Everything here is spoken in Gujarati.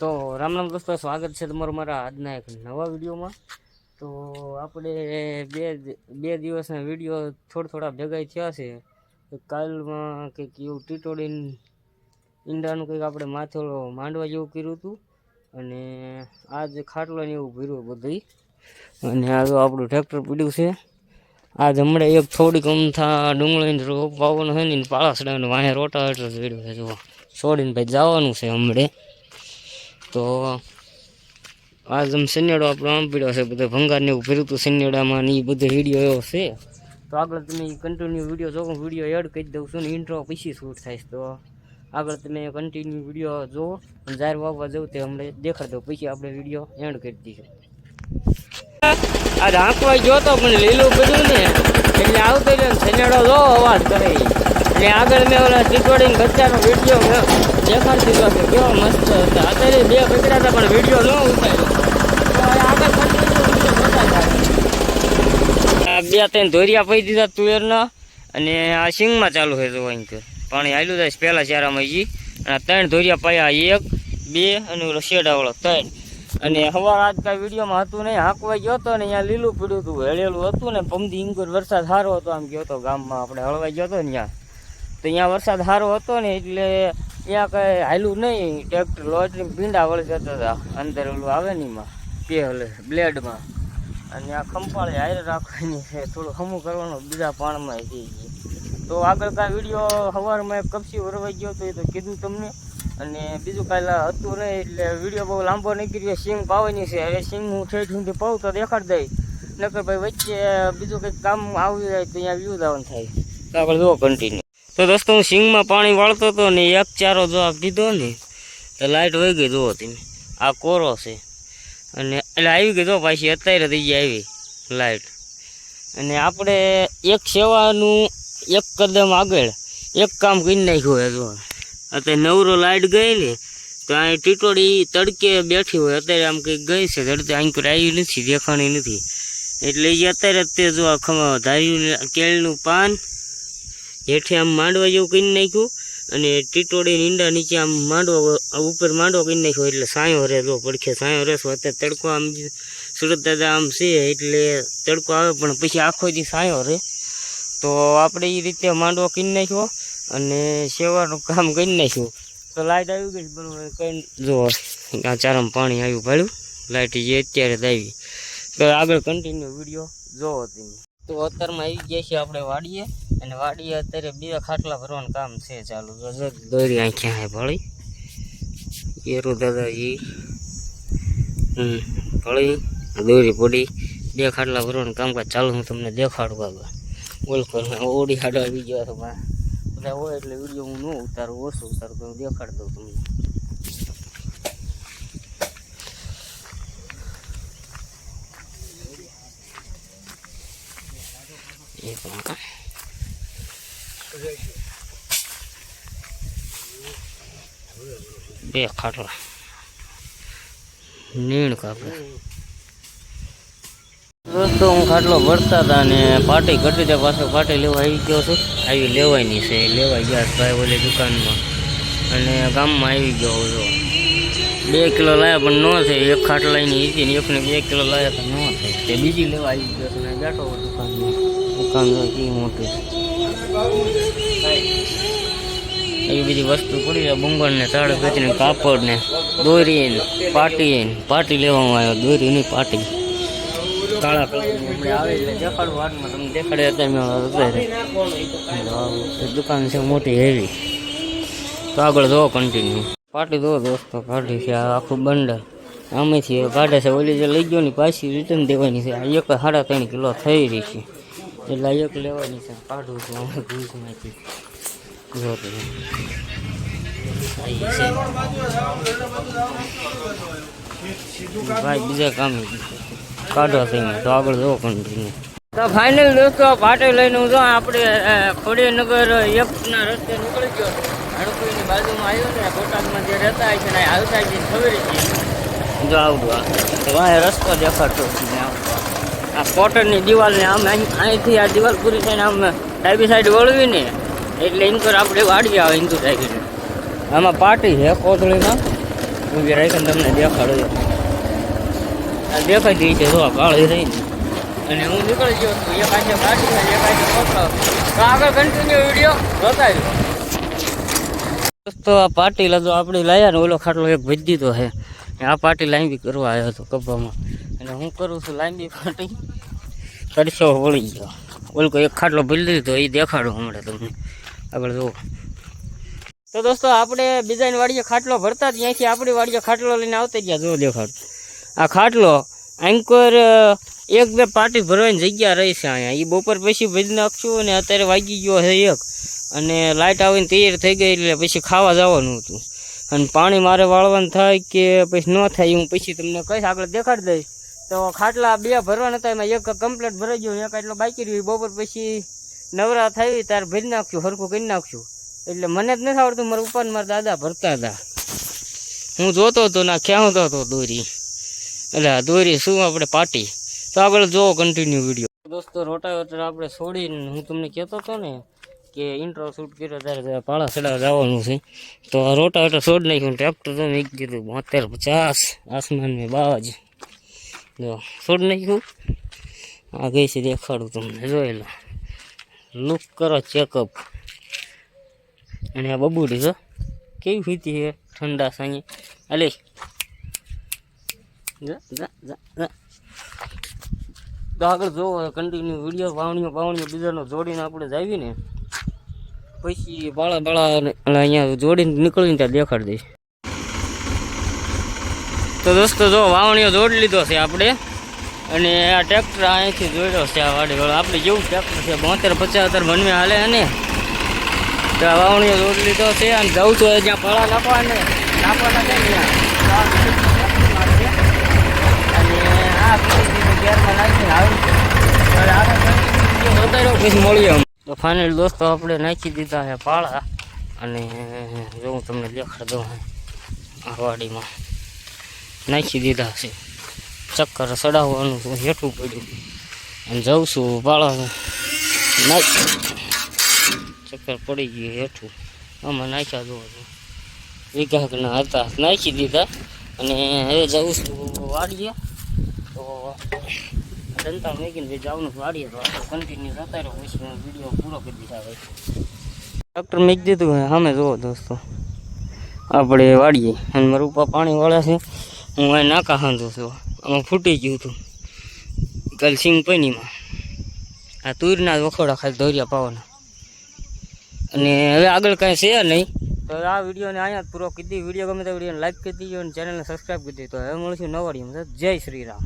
તો રામ રામ દોસ્તો, સ્વાગત છે તમારું મારા આજના એક નવા વિડીયોમાં. તો આપણે બે બે દિવસના વીડિયો થોડા થોડા ભેગા થયા છે. કાલમાં કંઈક એવું ટીટોડીન ઈંડાનું કંઈક આપણે માથે માંડવા જેવું કર્યું હતું. અને આજ ખાટલાને એવું ભર્યું બધું અને આ જો આપણું ટ્રેક્ટર પીડ્યું છે. આજ હમણાં એક થોડીક અમથા ડુંગળીને રોપ વાવવાનો છે ને પાળા વાંહે રોટા એટલે છે. જો છોડીને ભાઈ જવાનું છે હમણે. તો આજ આમ શનિયાળો આપણો આમ પીડ્યો છે, બધો ભંગાર ને એવું ફેર્યું હતું સન્યાડામાં ને એ બધો વીડિયો એવો છે. તો આગળ તમે કન્ટિન્યુ વીડિયો જોવો વીડિયો એડ કરી દઉં છું ને ઇન્ટ્રો પછી શૂટ થાય તો આગળ તમે કન્ટિન્યુ વીડિયો અને જાહેર વાવવા જવું તે હમણાં દેખાડ દો, પછી આપણે વીડિયો એન્ડ કરી દઈશું. આ આંકવા ગયો તો પણ લીલું બધું ને એટલે આવતો સનેડો જો અવાજ કરે એટલે આગળ મેં ઓલા ટીટોડીને બચ્ચાનો વીડિયો મેં દેખાડતી હતો કે કેવો મસ્ત હતા. અત્યારે બે બચડા હતા પણ વીડિયો ન ઉતાર્યો. આગળ બે ત્રણ ધોરિયા પડી દીધા તુવેરના અને આ સિંગમાં ચાલુ છે તો અહીં પાણી હાલ્યું થાય પહેલાં ચારામાં જી અને ત્રણ ધોરિયા પાયા એક, બે અને ઓલો શેડાવાળો ત્રણ. અને હવા આજ કાંઈ વિડીયોમાં હતું નહીં. હાંકવા ગયો હતો ને અહીંયા લીલું પીડ્યું હતું, હળેલું હતું ને પમદી ઇંગુર વરસાદ સારો હતો આમ ગયો હતો ગામમાં. આપણે હળવાઈ ગયો હતો ને ત્યાં. તો અહીંયા વરસાદ સારો હતો ને, એટલે ત્યાં કંઈ હાલ્યું નહીં. ટ્રેક્ટર લોટરી ભીંડા વળી જતા હતા. અંદર ઓલું આવે ને એમાં પેલ બ્લેડમાં. અને આ ખંપાળે હારે રાખવાની છે. થોડું હમું કરવાનું, બીજા પાણમાં થઈ ગઈ તો આગળ કાંઈ વીડિયો સવારમાં એક કપસી વરવાઈ ગયો તો એ તો કીધું તમને. અને બીજું કાંઈ હતું નહીં, એટલે વીડિયો બહુ લાંબો નીકળ્યો સિંગ પાવાની છે. હવે સિંગ હું ઠેઠ સુધી પાઉં તો દેખાડી દઈ નકર ભાઈ વચ્ચે બીજું કંઈક કામ આવી જાય તો અહીંયા વ્યૂ દાવન થાય. આગળ જુઓ કન્ટિન્યુ તો દોસ્તો, હું સિંગમાં પાણી વાળતો હતો ને એક ચારો જવાબ દીધો ને તો લાઇટ વહી ગઈ જુઓ તમે. આ કોરો છે. અને એટલે આવી ગઈ જો પાછી, અત્યારે થઈ ગઈ આવી લાઇટ અને આપણે એક સેવાનું એક કદમ આગળ એક કામ કરી નાખ્યું હોય જો. અત્યારે નવરો લાઇટ ગઈ ને, તો અહીં ટીટોડી તડકે બેઠી હોય. અત્યારે આમ કંઈક ગઈ છે, તડકે કોઈ આવી નથી, દેખાણી નથી. એટલે એ અત્યારે જ તે જો આ ધાર્યું કેળનું પાન હેઠે આમ માંડવા જેવું કરી નાખ્યું અને ટીટોડી ઈંડા નીચે આમ માંડવો, ઉપર માંડવો કરી નાખ્યો. એટલે સાયો રહે જો પડખે સાયો રહેશો અત્યારે તડકો આમ સુરત દાદા આમ છે, એટલે તડકો આવે પણ પછી આખો દી સાયો રહે તો આપણે એ રીતે માંડવો કરી નાખ્યો અને સેવાનું કામ કરી નાખ્યું. તો લાઇટ આવી ગઈ બરાબર, કઈ જો, આ ચારામાં પાણી આવ્યું ભાડ્યું લાઇટ જે અત્યારે જ આવી. તો આગળ કન્ટિન્યુ વીડિયો જોવો તમે. તો અત્યારમાં આવી ગયા છીએ આપણે વાડીએ. અને વાડીએ અત્યારે બે ખાટલા ભરવાનું કામ છે ચાલુ. દોરી આંખ્યા હે ભળી. એરું દાદાજી ભળી દોરી પડી. બે ખાટલા ભરવાનું કામકાજ ચાલુ. હું તમને દેખાડું આગળ બોલ કરું ઓડી હાડો આવી ગયો તો બધા હોય એટલે વીડિયો હું ન ઉતારું, ઓછું ઉતારું દેખાડી દઉં તમને. પણ કાંઈ બે ખાટલા. નીણ કાપે દોસ્તો, હું ખાટલો ભરતા હતા ને પાટી ઘટી ત્યાં પાછો પાટી લેવા આવી ગયો છું. આવી લેવાની છે, લેવા ગયા ભાઈ ઓલી દુકાનમાં. અને ગામમાં આવી ગયો હતો બે કિલો લાયા પણ ન થાય. એક ખાટલાની હતી ને એકને બે કિલો લાયા તો ન થાય. તે બીજી લેવા આવી ગયો ને બેઠો દુકાનમાં. દુકાન હતી મોટી. એવી બધી વસ્તુ પડી છે બુંગળ ને તાળ પેચને કાપડ ને દોરી ને પાટી. પાટી લેવામાં આવ્યો દોરી ની પાટી દુકાન છે મોટી હેવી તો આગળ જોવો કન્ટિન્યુ પાટી દો દોસ્તો કાઢી છે આખું બંડલ. આમેથી કાઢે છે, ઓલી જે લઈ ગયો ને પાછી રિટર્ન દેવાની છે એક સાડા ત્રણ કિલો થઈ રહી છે. એટલે લાયક લેવાની છે. કાઢું છું અમે ભૂસમાંથી જો ભાઈ, બીજા કામ કાઢો થઈને તો આગળ જો કન્ટિન્યુ તો ફાઇનલ દોસ્તો પાટે લઈને હું જો આપણે ખોડિયાનગર એકના રસ્તે નીકળી ગયો. હડકોઈની બાજુમાં આવ્યો ને બોટાદમાં જે રહેતા હોય છે ને આવતા છે ખબર છે? જો આવડું આ રસ્તો દેખાડતો આવડું આ કોટનની દિવાલને આમ અહીં- અહીંથી આ દિવાલ પૂરી થઈને આમ ડાબી સાઈડ વળવીને એટલે ઇન્કર આપણે વાડી આવે હિન્દુ ટાઈપની આમાં પાટી છે કોથળીમાં. ઊભી રાખીને તમને દેખાડો. આ દેખાઈ ગઈ છે, જો કાળી રહીને અને હું નીકળી ગયો છું, એક આજે પાટી એક આજે પકડો તો આગળ કન્ટિન્યુ વીડિયો જોતા દોસ્તો, આ પાટી લાદો આપણે લાયા ને ઓલો ખાટલો એક ભજી દીધો છે. આ પાર્ટી લાંબી કરવા આવ્યો હતો કબ્બામાં અને હું કરું છું લાંબી પાર્ટી તરસો વળી ગયો. ઓલકો એક ખાટલો ભરી દીધો એ દેખાડું હમણાં તમને. આગળ જુઓ. તો દોસ્તો, આપણે બીજાની વાડીએ ખાટલો ભરતા ત્યાંથી આપણી વાડીએ ખાટલો લઈને આવતા ગયા. જો દેખાડ. આ ખાટલો એન્કર એક બે પાર્ટી ભરવાની જગ્યા રહી છે અહીંયા. એ બપોર પછી ભરી નાખશું અને અત્યારે વાગી ગયો છે એક. અને લાઇટ આવીને તૈયાર થઈ ગઈ એટલે પછી ખાવા જવાનું હતું. અને પાણી મારે વાળવાનું થાય કે પછી ન થાય હું પછી તમને કહીશ. આગળ દેખાડી દઈશ. તો ખાટલા બે ભરવાના હતા, એમાં એક કમ્પ્લેટ ભરાઈ ગયો, એક એટલો બાકી રહ્યું. બપોર પછી નવરા થઈ ત્યારે ભરી નાખ્યું, હરખું કરી નાખ્યું. એટલે મને જ નથી આવડતું, મારા ઉપર મારા દાદા ભરતા હતા. હું જોતો હતો ના ખેંચતો હતો દોરી. એટલે દોરી શું આપણે પાટી? તો આગળ જોવો કન્ટિન્યુ વીડિયો દોસ્તો, રોટાવેટર આપણે છોડીને હું તમને કહેતો હતો ને કે ઇન્ટ્રો શૂટ કર્યો, ત્યારે પાળા સડા જવાનું છે. તો આ રોટાવેટર છોડી નાખ્યું ટ્રેક્ટર તો મેં કીધું, બોતેર પચાસ આસમાન મેં બાજ. જો છોડ નાખ્યું? આ ગઈ છે દેખાડું તમને, જોઈ લુક કરો ચેકઅપ અને આ બબુડી, જો. કેવી ફીતી છે ઠંડા સાંજે? અલે આગળ જોવો કન્ટિન્યુ વીડિયો વાવણીઓ વાવણીઓ બીજાનો જોડીને આપણે જાવી ને. પછી બાળા બાળા અહીંયા જોડીને નીકળીને ત્યાં દેખાડી દઈશ. તો દોસ્તો જો વાવણીઓ જોડી લીધો છે આપણે. અને આ ટ્રેક્ટર અહીંથી જોડ્યો છે આ વાડી વાળો. આપણે જેવું ટ્રેક્ટર છે, બોતેર પચાસ હજાર મનમે હાલે અને તો આ વાવણીઓ જોડ લીધો છે અને જવું છું જ્યાં પળા નાખવા ને નાખવાના છે અને આ ગેરમાં નાખીને આવી પછી મળીએ તો ફાઇનલ દોસ્તો આપણે નાખી દીધા છે પાળા. અને જો હું તમને દેખાડ દઉં આ વાડીમાં. નાખી દીધા છે. ચક્કર ચડાવવાનું હેઠું પડ્યું. અને જઉં છું પાળા નાખ. ચક્કર પડી ગયું હેઠું. આમાં નાખ્યા જોવો વિઘાકના હતા. નાખી દીધા. અને હવે જઉં છું વાડીએ. તો જનતા મેગીને ભાઈ જવાનું વાડીએ. તો કન્ટિન્યુ જતા રહ્યો. પછી વીડિયો પૂરો કરી દીધા ભાઈ ડૉક્ટર મેં દીધું સામે જુઓ દોસ્તો. આપણે વાડીએ. અને મારા પપ્પા પાણી વાળા છે. હું એ નાકા હાંધું છું. આમાં ફૂટી ગયું હતું કાલ સિંગ પૈનીમાં આ તુરના વખોડા ખાલી દોર્યા પાવાના. અને હવે આગળ કાંઈ છે નહીં. તો આ વિડીયોને અહીંયા પૂરો કરી દીધી વીડિયો ગમે તો વિડીયોને લાઈક કરી દીધો અને ચેનલને સબસ્ક્રાઈબ કરી દીધો હવે મળશું નવા વિડીયોમાં. જય શ્રી રામ.